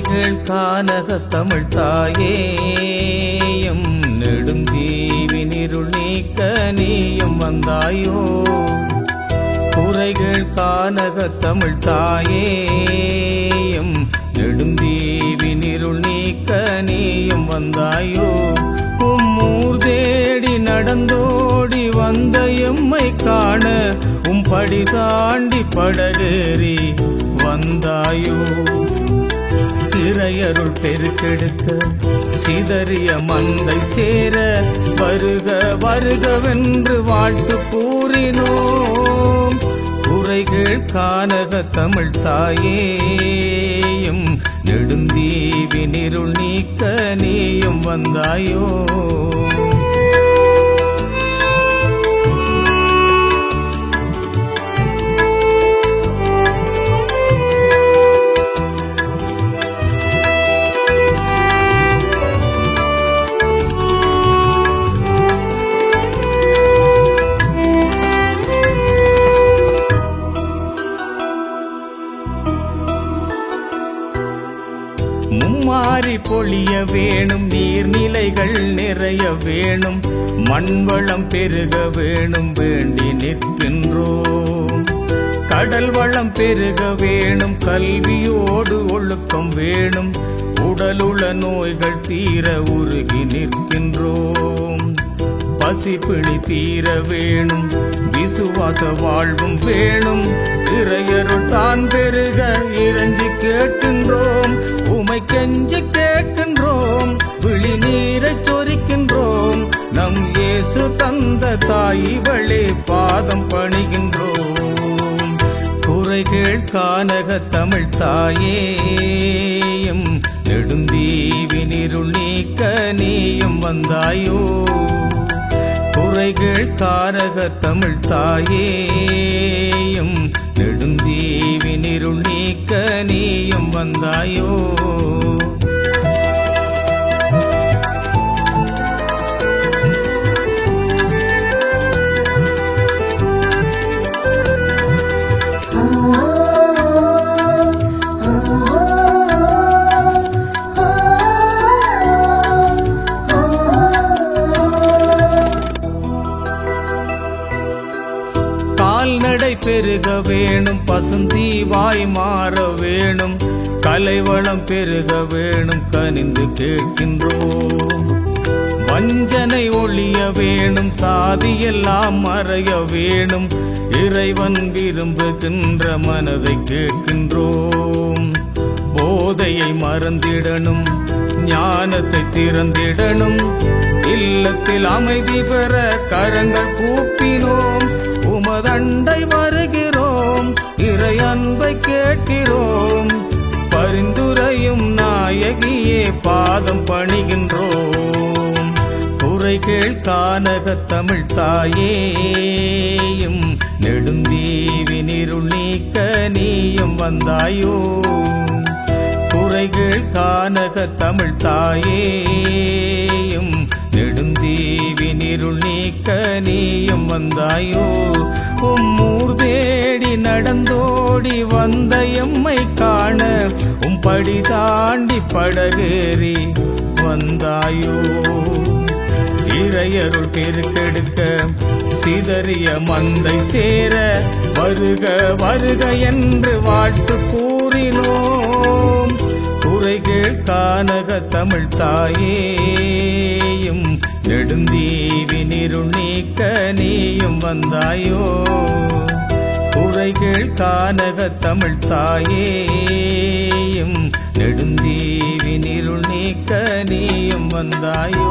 கானக தமிழ் தாயேயம் நெடுந்தீவினிருள் நீக்க நீயம் வந்தாயோ. குறைகள் கானக தமிழ் தாயேயம் நெடுந்தீவினிருள் நீக்க நீயம் வந்தாயோ. உம்மூர் தேடி நடந்தோடி வந்த எம்மை காண உம் படி தாண்டி படகேறி வந்தாயோ. இறையருள் பெருக்கெடுத்த சிதறிய மந்தை சேர வருக வருகவென்று வாழ்த்து கூறினோம். குறைகள் காணக தமிழ் தாயேயும் நெடுந்தீவினிருள் நீக்க நீயும் வந்தாயோ. மும்மாறி பொழிய வேணும் நீர்நிலைகள் நிறைய வேணும் மண்வளம் பெருக வேணும் வேண்டி நிற்கின்றோம். கடல் வளம் பெருக வேணும் கல்வியோடு ஒழுக்கம் வேணும் உடலுள்ள நோய்கள் தீர உருகி நிற்கின்றோம். பசிப்பிணி தீர வேணும் விசுவாச வாழ்வும் வேணும் இறையருள் தான் பெருக இறைஞ்சி கேட்கின்றோம். கெஞ்சி கேட்கின்றோம் விழி நீரை சொரிக்கின்றோம். நம் இயேசு தந்த தாயிவளே பாதம் பணிகின்றோம். குறைகள் கானக தமிழ் தாயேயும் நெடுந்தீவினிருள் நீக்க நீயும் வந்தாயோ. குறைகள் காரக தமிழ் தாயே கால்நடை பெருக வேணும் பசுந்தீவாய் மாற வேணும் கலைவளம் பெருக வேணும் கனிந்து கேட்கின்றோம். வஞ்சனை ஒழிய வேணும் சாதியெல்லாம் மறைய வேணும் இறைவன் விரும்புகின்ற மனதை கேட்கின்றோம். போதையை மறந்திடணும் ஞானத்தை திறந்திடணும் இல்லத்தில் அமைதி பெற கரங்கள் கூப்பினோம் உமதண்டை வருகிறோம் இறை அன்பை கேட்கிறோம். பரிந்துரையும் நாயகியே பாதம் பணிகின்றோம். குறை கேள் கானக தமிழ் தாயேயும் நெடுந்தீவினிருள் நீக்க நீயும் வந்தாயோ. குறைகள் கானக தமிழ் தாயேயும் நெடுந்தீவினிருள் நீக்க நீயும் வந்தாயோ? உம்மூர் தேடி நடந்தோடி வந்த எம்மை காண உம் படி தாண்டி படகேறி வந்தாயோ? இறையருள் பெருக்கெடுக்க சிதறிய மந்தை சேர வருக வருக என்று வாழ்த்து கூறினோம். குறைகள் கானக தமிழ் தாயேயும் நெடுந்தீவினிருள் நீக்க நீயும் வந்தாயோ? குறைகள் கானக தமிழ் தாயேயும் நெடுந்தீவினிருள் நீக்க நீயும் வந்தாயோ?